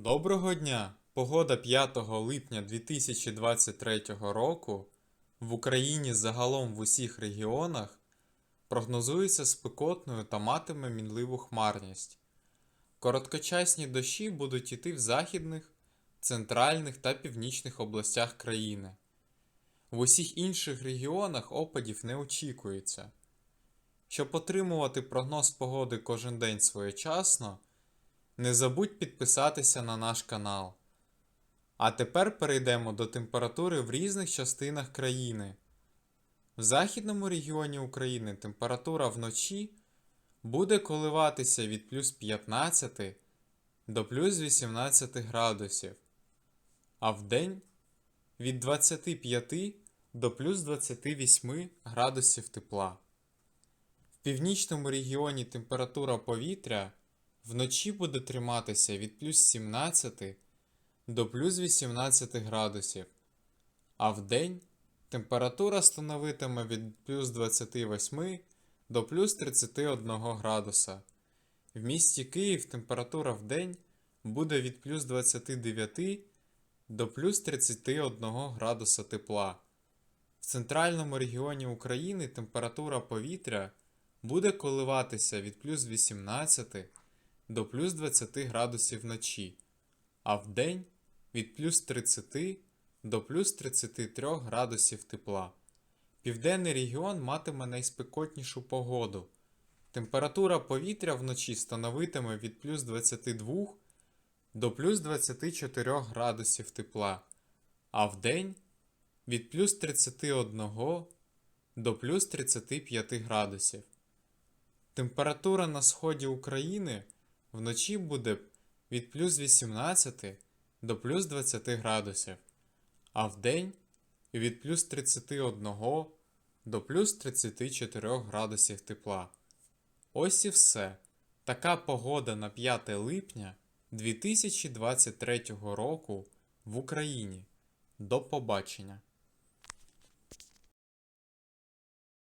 Доброго дня! Погода 5 липня 2023 року в Україні загалом в усіх регіонах прогнозується спекотною та матиме мінливу хмарність. Короткочасні дощі будуть іти в західних, центральних та північних областях країни. В усіх інших регіонах опадів не очікується. Щоб отримувати прогноз погоди кожен день своєчасно, не забудь підписатися на наш канал. А тепер перейдемо до температури в різних частинах країни. В західному регіоні України температура вночі буде коливатися від плюс 15 до плюс 18 градусів, а вдень від 25 до плюс 28 градусів тепла. В північному регіоні температура повітря вночі буде триматися від плюс 17 до плюс 18 градусів, а вдень температура становитиме від плюс 28 до плюс 31 градуса. В місті Київ температура вдень буде від плюс 29 до плюс 31 градуса тепла. В центральному регіоні України температура повітря буде коливатися від плюс 18 до плюс 20 градусів вночі, а вдень від плюс 30 до плюс 33 градусів тепла. Південний регіон матиме найспекотнішу погоду. Температура повітря вночі становитиме від плюс 22 до плюс 24 градусів тепла, а вдень від плюс 31 до плюс 35 градусів. Температура на сході України вночі буде від плюс 18 до плюс 20 градусів, а вдень від плюс 31 до плюс 34 градусів тепла. Ось і все. Така погода на 5 липня 2023 року в Україні. До побачення!